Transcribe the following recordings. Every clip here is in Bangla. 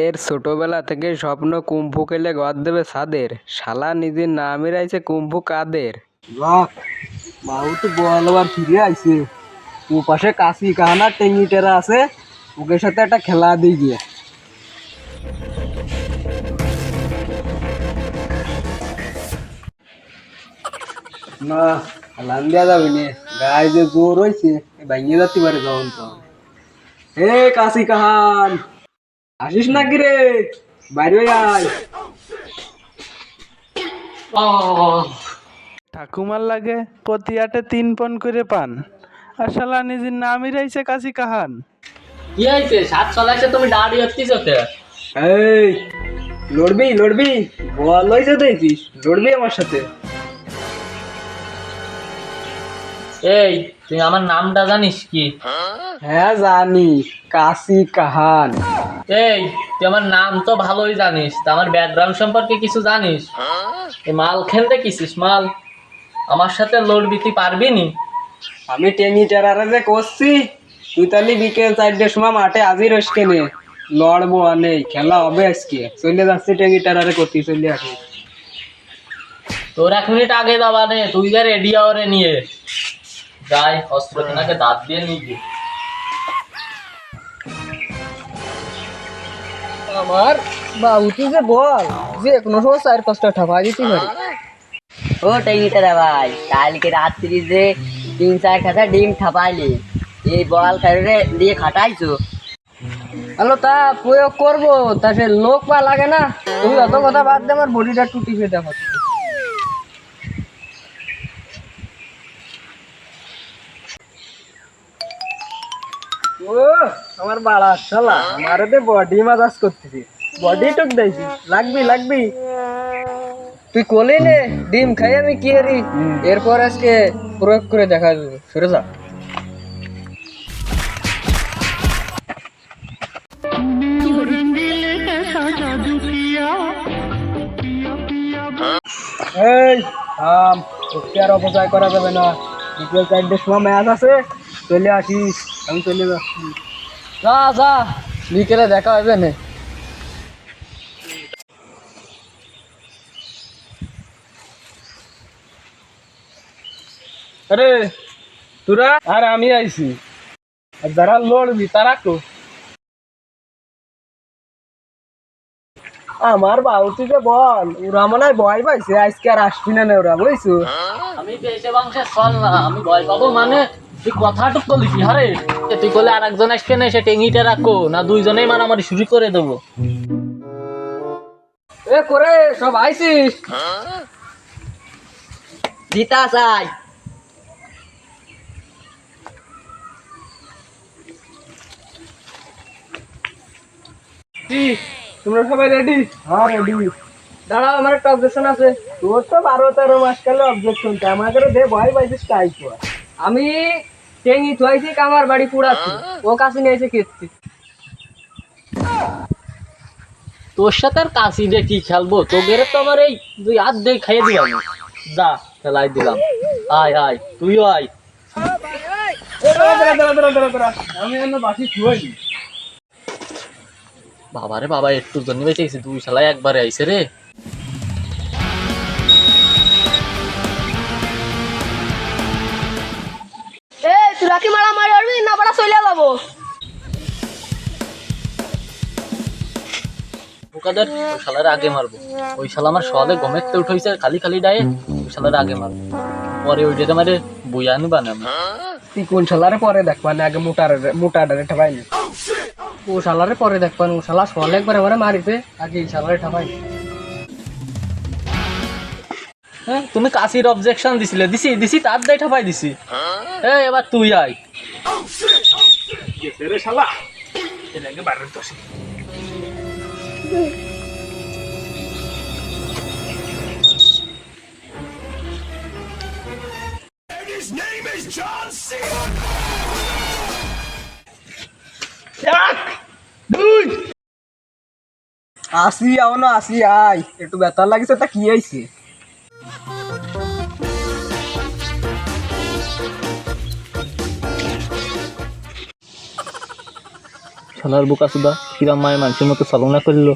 এর ছোটবেলা থেকে স্বপ্ন কুম্ফু খেলে ঘর দেবে সাদের। শালা নিজের নামই রাইছে কুম্ফু কাদের। বাবু তো আবার ফিরে আইছে। ও পাশে কাশি কাহানা টেঙ্গি টেরা আছে, ওকে সাথে একটা খেলা দিয়ে গিয়ে। না, খেলান দেওয়া যাবে না। গায়ে যে জোর হয়েছে ভাঙিয়ে যাতে পারে যখন তখন। হে কাশি কাহান! আসিস নাকি রে? বাইরে আয়। ঠাকুমার লাগে প্রতি আটে তিন পন করে পান। আর শালা নিজের নামই রয়েছে কাশি কাহান। কি হয়েছে? সাত চলাইছে তুমি দাঁড়িয়ে হচ্ছিস ওকে এই লড়বি লড়বি। বল হয়েছে দেখছিস লড়বি আমার সাথে। এই তুই আমার নামটা জানিস কি? হ্যাঁ জানি। কাশি কাহান। এই তুই আমার নাম তো ভালোই জানিস তা আমার ব্যাকগ্রাউন্ড সম্পর্কে কিছু জানিস? এই মাল খেলতে কিছিস মাল? আমার সাথে লড়বি তুই পারবি নি? আমি টেঙ্গি টেরারে যে করছি তুই তাহলে বিকেল চারটের সময় মাঠে আজই রস কেনে? লড়বো আর নেই খেলা হবে আজকে। চলে যাচ্ছি টেঙ্গি টেরারে করতে চলে আসি। তোর এক মিনিট আগে যাবা নে তুই যা রেডি আওয়ারে নিয়ে। যাই অস্ত্র কেনাকে দাঁত দিয়ে নিয়ে গিয়ে। আমার বাবু তুই যে বল যে কোনো সময় চার পাঁচটা ঠাপা দিতে পারি। ও টেঙ্গিটারা ভাই কালকে রাত্রি যে তিন চার খাতা ডিম ঠাপাইলি। এই বল কারণে দিয়ে খাটাইছো। হ্যালো তা প্রয়োগ করব তা সে লোক পা লাগে না। তুমি অত কথা বাদ দে আমার বডিটা টুটি ফেটে দেখো ও আমার বাড়া শালা আমারে দে বডি মাজাজ করতেছি। বডি টুক দেইছি লাগবি লাগবি। তুই কোলে নে ডিম খাই আমি কি হারি এরপর আজকে প্রয়োগ করে দেখা যাবে। সরে যা। এই আর অপচয় করা যাবে না। বিকেল চারটের সময় ম্যাচ আছে। চলে আসিস। আমি চলে যাচ্ছি। যা যা বিকেলে দেখা হবে না। আরে তোরা? আর আমি আইছি। আর যারা লড়বি তারা কো? আমার বাবু যে বল ওরা মনে হয় ভয় পাইছে আজকে আর আসবি না ওরা বুঝছ? আমি দেশে বংশে চল না আমি ভয় পাবো মানে? তুই কথাটুক করলি কি হারে তুই করলে আর একজন আসবে না সে টেঙ্গিটা রাখো না দুইজনেই মারামারি শুরু করে দেবো। এ করে সব আইছিস জিতা চাই। তোমরা সবাই রেডি হ্যাঁ রেডি দাঁড়াও আমার একটা অবজেকশন আছে। তোর তো বারো তেরো মাস কালে অবজেকশন আমাদের দে ভয় পাইছিস তাই আমি টেঙ্গি থুয়াইছি কামার বাড়ি পুড়াচ্ছি। ও কাছে নিয়েছে কীর্তি তোর সাথে আর কাশি দিয়ে কি খেলব? তোদের তো আমার এই দুই হাত দিয়ে খাইয়ে দিলাম। যা খেলাই দিলাম। আয় আয় তুইও আয়। বাবারে বাবা একটু জন্য বেঁচে গেছি। দুই শালায় একবারে আইসে রে। এই তোরা কি মারামারি না বড়া চলে যাব। বোকাদের শালার আগে মারবো। ওই শালা আমার সলে গমের তো উঠেছে খালি খালি ডায়ে ওই শালার আগে মারবো। পরে ওই যেটা মারে বইয়া আনবা না তুই কোন শালারে পরে দেখবা না আগে মোটার মোটাডারে ঠাপাইনি ও শালারে পরে দেখবা ও শালা সলে একবার এবারে মারিছে আগে এই শালারে ঠাপাইনি হ্যাঁ তুমি কাশির অবজেকশন দিছিলে। দিছি দিছি, তার দায় ঠাপাই দিছি। এই, এবার তুই আয়। আসি, আও না, আসি আই একটু বেতার লাগিছে, তা কি আইছে? শালার বোকা সুদা কিরাম মায়ের মানুষের মতো চালনা করল।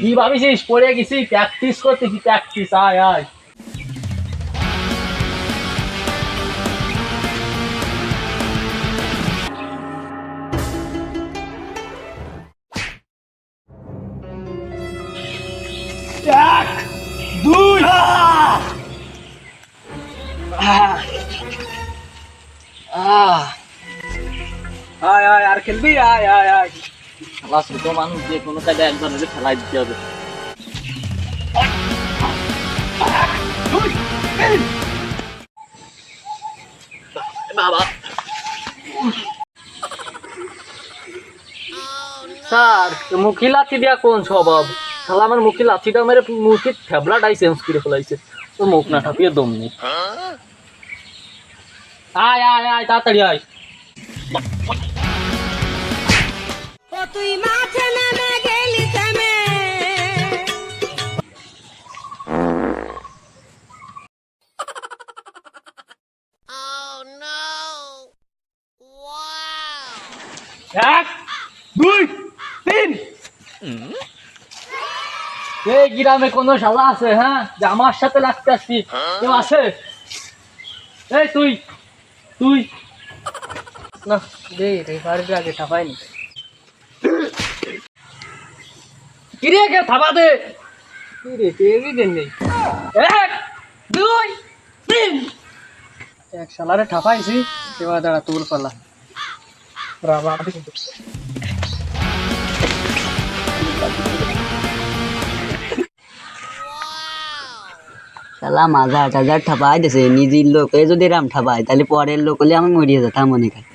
কি ভাবিছিস? পড়ে গেছি প্র্যাকটিস করতেছি প্র্যাকটিস আয় আয়। স্যার, মুখি লাথি দিয়া কোন স্বভাব? শালা, আমার মুখি লাথিটা মেরে মুখি ফেবলাটাই চেঞ্জ করে ফেলাইছে। তোর মুখ না ঠাপিয়ে দম নেই। আয় আয় আয় তাড়াতাড়ি আয়। তুই মাঠে নেমে গেলি থেমে এক দুই তিন। এই গ্রামে কোনো শালা আছে হ্যাঁ? যে আমার সাথে লাগতে আসছি কেউ আছে? এই তুই। তুই। না দে রেফারির আগে ঠাপাইনি কিরে কে থাবা দে? কি রে পেয়েবি দেন নেই। এক দুই তিন। এক সালারে ঠাপাইছি এবার দাঁড়া তোর পালা। রাবা শালা মাজা টাজা ঠাপাই দিছে, নিজের লোকে যদি রাম ঠাপাই তাহলে পরের লোক হলে আমি মরিয়ে যেতাম মনে করি।